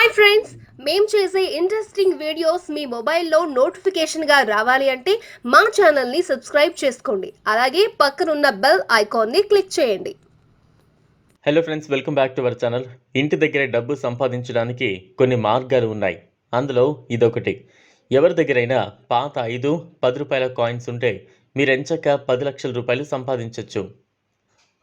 Hi friends మేము చేసే interesting videos మీ మొబైల్లో నోటిఫికేషన్గా రావాలి అంటే మా ఛానల్ని సబ్స్క్రైబ్ చేసుకోండి. అలాగే పక్కనున్న బెల్ ఐకాన్ని క్లిక్ చేయండి. Hello friends welcome back to our channel ఇంటి దగ్గర డబ్బు సంపాదించడానికి కొన్ని మార్గాలు ఉన్నాయి. అందులో ఇదొకటి. ఎవరి దగ్గరైనా పాత ఐదు పది రూపాయల కాయిన్స్ ఉంటే మీరు ఎంచక్క పది లక్షల రూపాయలు సంపాదించవచ్చు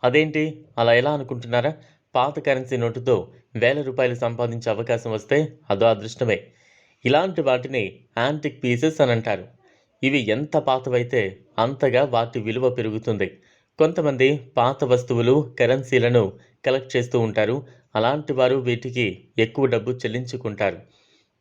అదేంటి? అలా ఎలా అనుకుంటున్నారా? పాత కరెన్సీ నోటుతో వేల రూపాయలు సంపాదించే అవకాశం వస్తే అదో అదృష్టమే. ఇలాంటి వాటిని యాంటిక్ పీసెస్ అని అంటారు. ఇవి ఎంత పాతవైతే అంతగా వాటి విలువ పెరుగుతుంది. కొంతమంది పాత వస్తువులు కరెన్సీలను కలెక్ట్ చేస్తూ ఉంటారు. అలాంటి వారు వీటికి ఎక్కువ డబ్బు చెల్లించుకుంటారు.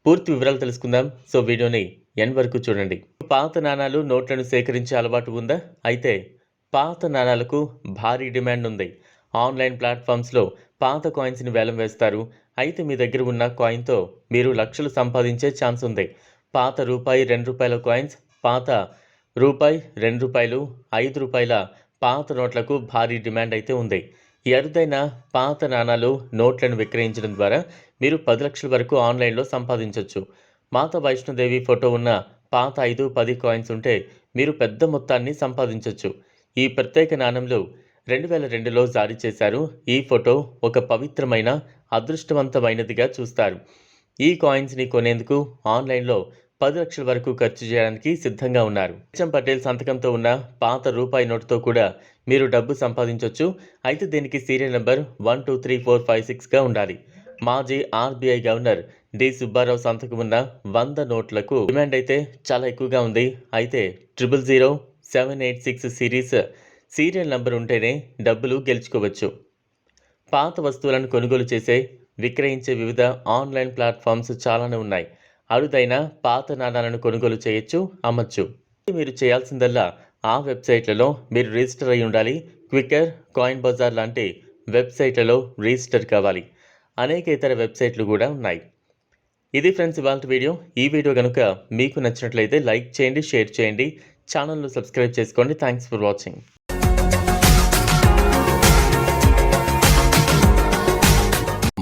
పూర్తి వివరాలు తెలుసుకుందాం. సో వీడియోని ఎన్ వరకు చూడండి. పాత నాణాలు నోట్లను సేకరించే అలవాటు ఉందా? అయితే పాత నాణాలకు భారీ డిమాండ్ ఉంది. ఆన్లైన్ ప్లాట్ఫామ్స్లో పాత కాయిన్స్ని వేలం వేస్తారు. అయితే మీ దగ్గర ఉన్న కాయిన్తో మీరు లక్షలు సంపాదించే ఛాన్స్ ఉంది. పాత రూపాయి రెండు రూపాయల కాయిన్స్ పాత రూపాయి రెండు రూపాయలు ఐదు రూపాయల పాత నోట్లకు భారీ డిమాండ్ అయితే ఉంది. ఈ అరుదైన పాత నాణాలు నోట్లను విక్రయించడం ద్వారా మీరు పది లక్షల వరకు ఆన్లైన్లో సంపాదించవచ్చు మాత వైష్ణోదేవి ఫోటో ఉన్న పాత ఐదు పది కాయిన్స్ ఉంటే మీరు పెద్ద మొత్తాన్ని సంపాదించవచ్చు ఈ ప్రత్యేక నాణంలో రెండు వేల రెండులో జారీ చేశారు. ఈ ఫోటో ఒక పవిత్రమైన అదృష్టవంతమైనదిగా చూస్తారు. ఈ కాయిన్స్ని కొనేందుకు ఆన్లైన్లో పది లక్షల వరకు ఖర్చు చేయడానికి సిద్ధంగా ఉన్నారు. హెచ్ఎం పటేల్ సంతకంతో ఉన్న పాత రూపాయి నోటుతో కూడా మీరు డబ్బు సంపాదించవచ్చు అయితే దీనికి serial number one two three four five సిక్స్గా ఉండాలి. మాజీ ఆర్బీఐ గవర్నర్ డి. సుబ్బారావు సంతకం ఉన్న వంద నోట్లకు డిమాండ్ అయితే చాలా ఎక్కువగా ఉంది. అయితే triple zero seven eight six series serial number ఉంటేనే డబ్బులు గెలుచుకోవచ్చు. పాత వస్తువులను కొనుగోలు చేసే విక్రయించే వివిధ ఆన్లైన్ ప్లాట్ఫామ్స్ చాలానే ఉన్నాయి. అరుదైన పాత నాణాలను కొనుగోలు చేయొచ్చు అమ్మచ్చు. మీరు చేయాల్సిందల్లా ఆ వెబ్సైట్లలో మీరు రిజిస్టర్ అయి ఉండాలి. క్విక్కర్ కాయిన్ బజార్ లాంటి వెబ్సైట్లలో రిజిస్టర్ కావాలి. అనేక ఇతర వెబ్సైట్లు కూడా ఉన్నాయి. ఇది ఫ్రెండ్స్ ఇవాళ వీడియో. ఈ వీడియో కనుక మీకు నచ్చినట్లయితే లైక్ చేయండి షేర్ చేయండి. ఛానల్ను సబ్స్క్రైబ్ చేసుకోండి. Thanks for watching.